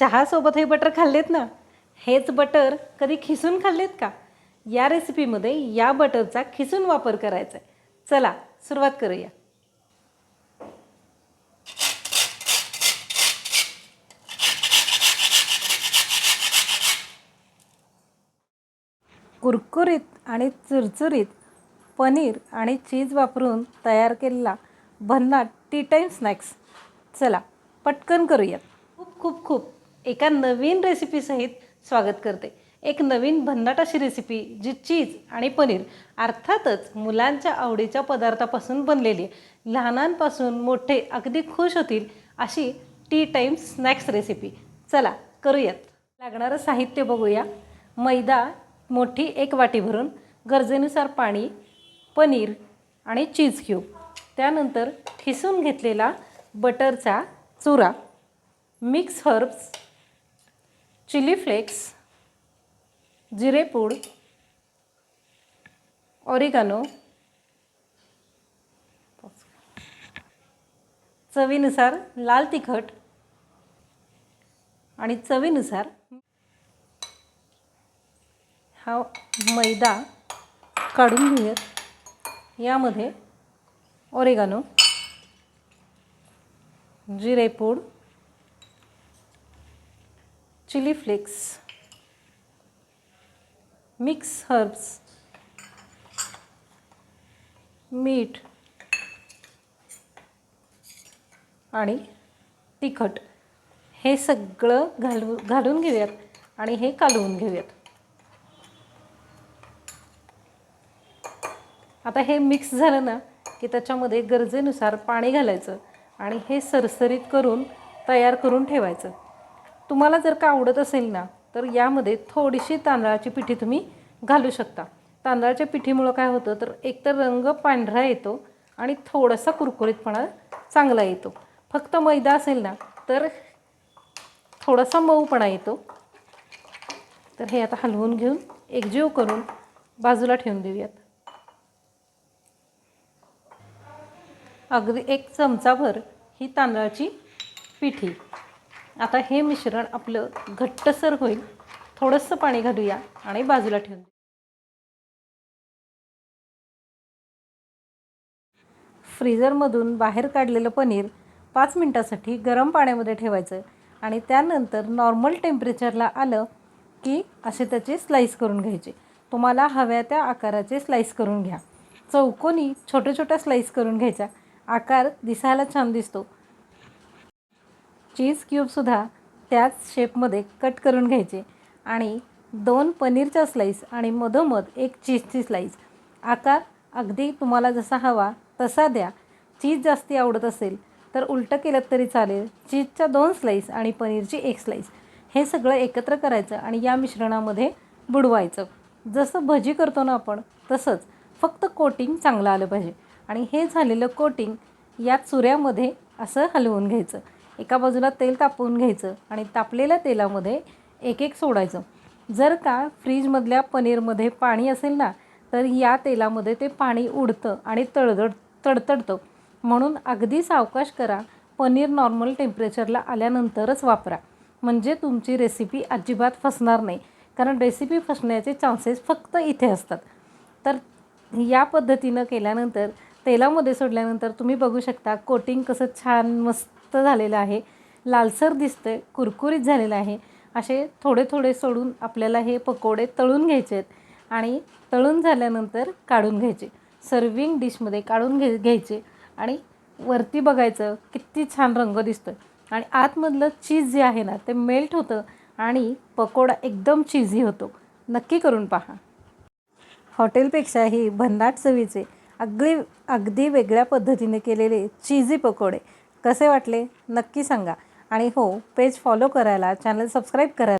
चहासोबत हे बटर खाल्लेत ना? हेच बटर कधी खिसून खाल्लेत का? या रेसिपीमध्ये या बटरचा खिसून वापर करायचा आहे चला सुरुवात करूया. कुरकुरीत आणि चुरचुरीत पनीर आणि चीज वापरून तयार केलेला भन्नाट टी टाईम स्नॅक्स. चला पटकन करूयात. खूप खूप खूप. एका नवीन रेसिपीसहित स्वागत करते. एक नवीन भन्नाट अशी रेसिपी जी चीज आणि पनीर अर्थातच मुलांच्या आवडीच्या पदार्थापासून बनलेली आहे. लहानांपासून मोठे अगदी खुश होतील अशी टी टाईम स्नॅक्स रेसिपी चला करूयात. लागणारं साहित्य बघूया. मैदा मोठी एक वाटी भरून गरजेनुसार पाणी पनीर आणि चीज क्यूब त्यानंतर ठिसून घेतलेला बटरचा चुरा. मिक्स हर्ब्स चिली फ्लेक्स जिरेपूड ऑरिगानो चवीनुसार लाल तिखट आणि चवीनुसार हा मैदा काढून घेऊयात. यामध्ये ओरेगानो जिरेपूड चिली फ्लेक्स मिक्स हर्ब्स मीठ आणि तिखट. हे सगळं घालू घालून घेऊयात आणि हे कालवून घेऊयात. आता हे मिक्स झालं ना की त्याच्यामध्ये गरजेनुसार पाणी घालायचं आणि हे सरसरीत करून तयार करून ठेवायचं. तुम्हाला जर का आवडत असेल ना तर यामध्ये थोडीशी तांदळाची पिठी तुम्ही घालू शकता. तांदळाच्या पिठीमुळं काय होतं तर एकतर रंग पांढरा येतो आणि थोडासा कुरकुरीतपणा चांगला येतो. फक्त मैदा असेल ना तर थोडासा मऊपणा येतो. तर हे आता हलवून घेऊन एकजीव करून बाजूला ठेवून देऊयात. अगदी एक चमचाभर ही तांदळाची पिठी. आता हे मिश्रण आपलं घट्टसर होईल. थोडंसं पाणी घालूया आणि बाजूला ठेवून फ्रीजरमधून बाहेर काढलेलं पनीर पाच मिनटासाठी गरम पाण्यामध्ये ठेवायचं आणि त्यानंतर नॉर्मल टेम्परेचरला आलं की असे त्याचे स्लाईस करून घ्यायचे. तुम्हाला हव्या त्या आकाराचे स्लाईस करून घ्या. चौकोनी छोट्या छोट्या स्लाईस करून घ्यायच्या आकार दिसायला छान दिसतो. चीज क्यूबसुद्धा त्याच शेपमध्ये कट करून घ्यायचे. आणि दोन पनीरच्या स्लाईस आणि मधोमध एक चीजची स्लाईस आकार अगदी तुम्हाला जसा हवा तसा द्या. चीज जास्ती आवडत असेल तर उलटं केलं तरी चालेल. चीजच्या दोन स्लाईस आणि पनीरची एक स्लाईस हे सगळं एकत्र करायचं आणि या मिश्रणामध्ये बुडवायचं. जसं भजी करतो ना आपण तसंच. फक्त कोटिंग चांगलं आलं पाहिजे. आणि हे झालेलं कोटिंग या चुऱ्यामध्ये असं हलवून घ्यायचं. एका बाजूला तेल तापवून घ्यायचं आणि तापलेल्या तेलामध्ये एक एक सोडायचं. जर का फ्रीजमधल्या पनीरमध्ये पाणी असेल ना तर या तेलामध्ये ते पाणी उडतं आणि तळदड तडतडतं. म्हणून अगदी सावकाश करा. पनीर नॉर्मल टेम्परेचरला आल्यानंतरच वापरा. म्हणजे तुमची रेसिपी अजिबात फसणार नाही. कारण रेसिपी फसण्याचे चान्सेस फक्त इथे असतात. तर या पद्धतीनं केल्यानंतर तेलामध्ये सोडल्यानंतर तुम्ही बघू शकता कोटिंग कसं छान मस्त झालेलं आहे. लालसर दिसतं आहे कुरकुरीत झालेलं आहे. असे थोडे थोडे सोडून आपल्याला हे पकोडे तळून घ्यायचे आहेत आणि तळून झाल्यानंतर काढून घ्यायचे. सर्विंग डिशमध्ये काढून घे घ्यायचे आणि वरती बघायचं किती छान रंग दिसतो आहे आणि आतमधलं चीज जे आहे ना ते मेल्ट होतं आणि पकोडा एकदम चीझी होतो. नक्की करून पहा. हॉटेलपेक्षा ही भन्नाट चवीचे अगदी अगदी वेगळ्या पद्धतीने केलेले चीझी पकोडे. कसे वाटले नक्की सांगा. आणि हो पेज फॉलो करायला चॅनल सबस्क्राईब करायला.